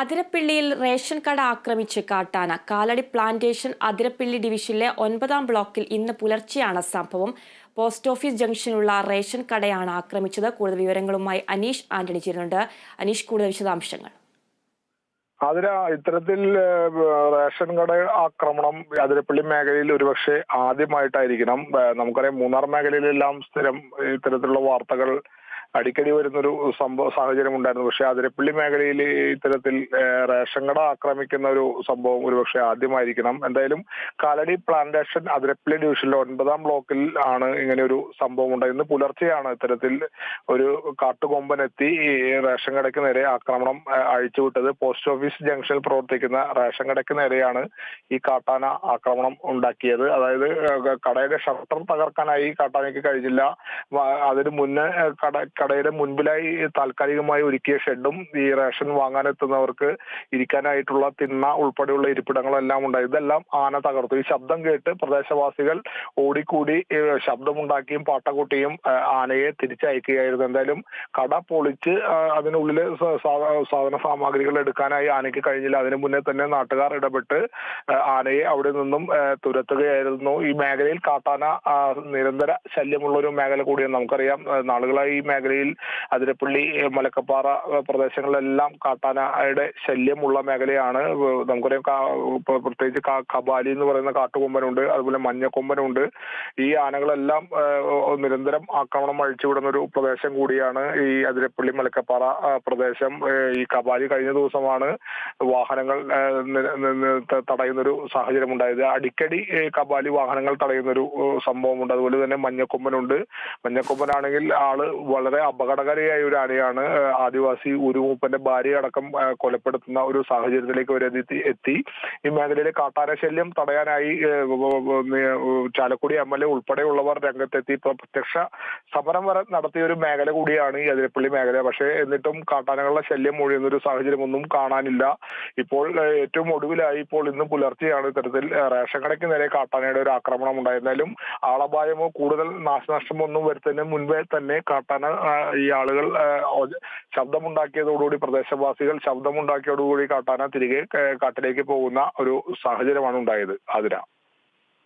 അതിരപ്പിള്ളിയിൽ ration കട ആക്രമിച്ച് കാട്ടാന. കാലടി പ്ലാന്റേഷൻ അതിരപ്പിള്ളി ഡിവിഷനിലെ ഒൻപതാം ബ്ലോക്കിൽ ഇന്ന് പുലർച്ചെയാണ് സംഭവം. പോസ്റ്റ് ഓഫീസ് ജംഗ്ഷനുള്ള റേഷൻ കടയാണ് ആക്രമിച്ചത്. കൂടുതൽ വിവരങ്ങളുമായി അനീഷ് ആന്റണി ചേരുന്നുണ്ട്. അനീഷ് കൂടുതൽ വിശദാംശങ്ങൾ. അതിന് ഇത്തരത്തിൽ റേഷൻ കട ആക്രമണം അതിരപ്പള്ളി മേഖലയിൽ ഒരുപക്ഷെ ആദ്യമായിട്ടായിരിക്കണം. നമുക്കറിയാം മൂന്നാർ മേഖലയിലെല്ലാം സ്ഥിരം ഇത്തരത്തിലുള്ള വാർത്തകൾ അടിക്കടി വരുന്നൊരു സംഭവ സാഹചര്യം ഉണ്ടായിരുന്നു പക്ഷെ അതിരപ്പള്ളി മേഖലയിൽ ഇത്തരത്തിൽ റേഷൻ കട ആക്രമിക്കുന്ന ഒരു സംഭവം ഒരുപക്ഷെ ആദ്യമായിരിക്കണം. എന്തായാലും കാലടി പ്ലാന്റേഷൻ അതിരപ്പള്ളി ഡിവിഷനിലെ ഒൻപതാം ബ്ലോക്കിൽ ആണ് ഇങ്ങനെ ഒരു സംഭവം ഉണ്ടായത് ഇന്ന് പുലർച്ചെയാണ് ഇത്തരത്തിൽ ഒരു ഈ റേഷൻ കടയ്ക്ക് നേരെ ആക്രമണം അഴിച്ചുവിട്ടത്. പോസ്റ്റ് ഓഫീസ് ജംഗ്ഷനിൽ പ്രവർത്തിക്കുന്ന റേഷൻ കടയ്ക്ക് നേരെയാണ് ഈ കാട്ടാന ആക്രമണം ഉണ്ടാക്കിയത്. അതായത് കടയുടെ ഷട്ടർ തകർക്കാനായി കാട്ടാനയ്ക്ക് കഴിഞ്ഞില്ല. അതിന് മുന്നേ കട കടയുടെ മുൻപിലായി താൽക്കാലികമായി ഒരുക്കിയ ഷെഡും ഈ റേഷൻ വാങ്ങാനെത്തുന്നവർക്ക് ഇരിക്കാനായിട്ടുള്ള തിന്ന ഉൾപ്പെടെയുള്ള ഇരിപ്പിടങ്ങളെല്ലാം ഉണ്ടായി. ഇതെല്ലാം ആന തകർത്തു. ഈ ശബ്ദം കേട്ട് പ്രദേശവാസികൾ ഓടിക്കൂടി ശബ്ദമുണ്ടാക്കിയും പാട്ടക്കുട്ടിയും ഏഹ്, ആനയെ തിരിച്ചയക്കുകയായിരുന്നു. എന്തായാലും കട പൊളിച്ച് അതിനുള്ളിൽ സാധന സാമഗ്രികൾ എടുക്കാനായി ആനയ്ക്ക് കഴിഞ്ഞില്ല. അതിനു മുന്നേ തന്നെ നാട്ടുകാർ ഇടപെട്ട് ആനയെ അവിടെ നിന്നും തുരത്തുകയായിരുന്നു. ഈ മേഖലയിൽ കാട്ടാന നിരന്തര ശല്യമുള്ള ഒരു മേഖല കൂടിയാണ് നമുക്കറിയാം. നാളുകളായി ഈ മേഖലയിൽ അതിരപ്പള്ളി മലക്കപ്പാറ പ്രദേശങ്ങളിലെല്ലാം കാട്ടാനയുടെ ശല്യമുള്ള മേഖലയാണ്. നമുക്കറിയാം പ്രത്യേകിച്ച് കബാലി എന്ന് പറയുന്ന കാട്ടുകൊമ്പനുണ്ട് അതുപോലെ മഞ്ഞക്കൊമ്പനുണ്ട്. ഈ ആനകളെല്ലാം നിരന്തരം ആക്രമണം അഴിച്ചുവിടുന്ന ഒരു പ്രദേശം കൂടിയാണ് ഈ അതിരപ്പള്ളി മലക്കപ്പാറ പ്രദേശം. ഈ കബാലി കഴിഞ്ഞ ദിവസമാണ് വാഹനങ്ങൾ തടയുന്നൊരു സാഹചര്യം ഉണ്ടായത് അടിക്കടി കബാലി വാഹനങ്ങൾ തടയുന്നൊരു സംഭവമുണ്ട്. അതുപോലെ തന്നെ മഞ്ഞക്കൊമ്പനുണ്ട്. മഞ്ഞക്കൊമ്പനാണെങ്കിൽ ആൾ വളരെ അപകടകാരിയായ ഒരു അണിയാണ് ആദിവാസി ഉരുമൂപ്പന്റെ ഭാര്യ അടക്കം കൊലപ്പെടുത്തുന്ന ഒരു സാഹചര്യത്തിലേക്ക് വരെ എത്തി ഈ മേഖലയിലെ കാട്ടാന ശല്യം തടയാനായി ചാലക്കുടി എം എൽ എ ഉൾപ്പെടെയുള്ളവർ രംഗത്തെത്തി. പ്രത്യക്ഷ സമരം വരെ നടത്തിയ ഒരു മേഖല കൂടിയാണ് ഈ അതിരപ്പള്ളി മേഖല. പക്ഷേ എന്നിട്ടും കാട്ടാനകളുടെ ശല്യം ഒഴിയുന്ന ഒരു സാഹചര്യം ഒന്നും കാണാനില്ല. ഇപ്പോൾ ഏറ്റവും ഒടുവിലായി ഇപ്പോൾ ഇന്ന് പുലർച്ചെയാണ് ഇത്തരത്തിൽ റേഷൻ കടയ്ക്ക് നേരെ കാട്ടാനയുടെ ഒരു ആക്രമണം ഉണ്ടായിരുന്നാലും ആളപായമോ കൂടുതൽ നാശനഷ്ടമോ ഒന്നും വരുത്തുന്നതിന് മുൻപേ തന്നെ കാട്ടാന ഈ ആളുകൾ ശബ്ദമുണ്ടാക്കിയതോടുകൂടി പ്രദേശവാസികൾ ശബ്ദമുണ്ടാക്കിയതോടുകൂടി കാട്ടാന തിരികെ കാട്ടിലേക്ക് പോകുന്ന ഒരു സാഹചര്യമാണ് ഉണ്ടായത് അതിര